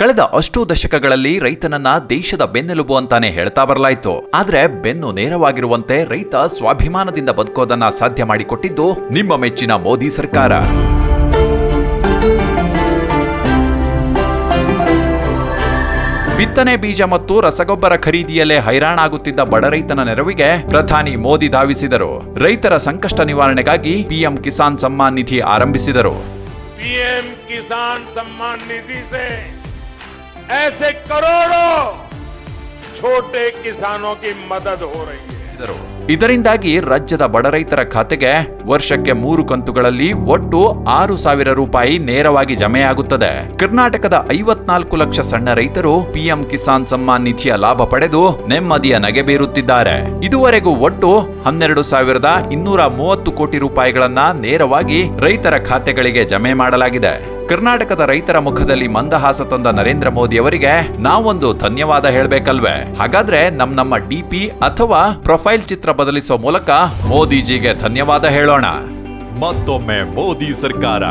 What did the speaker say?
ಕಳೆದ ಅಷ್ಟು ದಶಕಗಳಲ್ಲಿ ರೈತನನ್ನ ದೇಶದ ಬೆನ್ನೆಲುಬು ಅಂತಾನೆ ಹೇಳ್ತಾ ಬರಲಾಯಿತು. ಆದ್ರೆ ಬೆನ್ನು ನೇರವಾಗಿರುವಂತೆ ರೈತ ಸ್ವಾಭಿಮಾನದಿಂದ ಬದುಕೋದನ್ನ ಸಾಧ್ಯ ಮಾಡಿಕೊಟ್ಟಿದ್ದು ನಿಮ್ಮ ಮೆಚ್ಚಿನ ಮೋದಿ ಸರ್ಕಾರ. ಬಿತ್ತನೆ ಬೀಜ ಮತ್ತು ರಸಗೊಬ್ಬರ ಖರೀದಿಯಲ್ಲೇ ಹೈರಾಣಾಗುತ್ತಿದ್ದ ಬಡ ರೈತನ ನೆರವಿಗೆ ಪ್ರಧಾನಿ ಮೋದಿ ಧಾವಿಸಿದರು. ರೈತರ ಸಂಕಷ್ಟ ನಿವಾರಣೆಗಾಗಿ ಪಿಎಂ ಕಿಸಾನ್ ಸಮ್ಮಾನ್ ನಿಧಿ ಆರಂಭಿಸಿದರು. ಪಿಎಂ ಕಿಸಾನ್ ಸಮ್ಮಾನ್ ನಿಧಿ ऐसे करोड़ों छोटे किसानों की मदद हो रही है ಇದರಿಂದಾಗಿ ರಾಜ್ಯದ ಬಡ ರೈತರ ಖಾತೆಗೆ ವರ್ಷಕ್ಕೆ ಮೂರು ಕಂತುಗಳಲ್ಲಿ ಒಟ್ಟು ಆರು ಸಾವಿರ ರೂಪಾಯಿ ನೇರವಾಗಿ ಜಮೆಯಾಗುತ್ತದೆ ಕರ್ನಾಟಕದ ಐವತ್ನಾಲ್ಕು ಲಕ್ಷ ಸಣ್ಣ ರೈತರು ಪಿಎಂ ಕಿಸಾನ್ ಸಮ್ಮಾನ್ ನಿಧಿಯ ಲಾಭ ಪಡೆದು ನೆಮ್ಮದಿಯ ನಗೆ ಬೀರುತ್ತಿದ್ದಾರೆ ಇದುವರೆಗೂ ಒಟ್ಟು ಹನ್ನೆರಡು ಸಾವಿರದ ಇನ್ನೂರ ಮೂವತ್ತು ಕೋಟಿ ರೂಪಾಯಿಗಳನ್ನ ನೇರವಾಗಿ ರೈತರ ಖಾತೆಗಳಿಗೆ ಜಮೆ ಮಾಡಲಾಗಿದೆ ಕರ್ನಾಟಕದ ರೈತರ ಮುಖದಲ್ಲಿ ಮಂದಹಾಸ ತಂದ ನರೇಂದ್ರ ಮೋದಿ ಅವರಿಗೆ ನಾವೊಂದು ಧನ್ಯವಾದ ಹೇಳ್ಬೇಕಲ್ವೇ? ಹಾಗಾದ್ರೆ ನಮ್ ನಮ್ಮ ಡಿಪಿ ಅಥವಾ ಪ್ರೊಫೈಲ್ ಚಿತ್ರ ಬದಲಿಸೋ ಮೂಲಕ ಮೋದಿಜಿಗೆ ಧನ್ಯವಾದ ಹೇಳೋಣ. ಮತ್ತೊಮ್ಮೆ ಮೋದಿ ಸರ್ಕಾರ.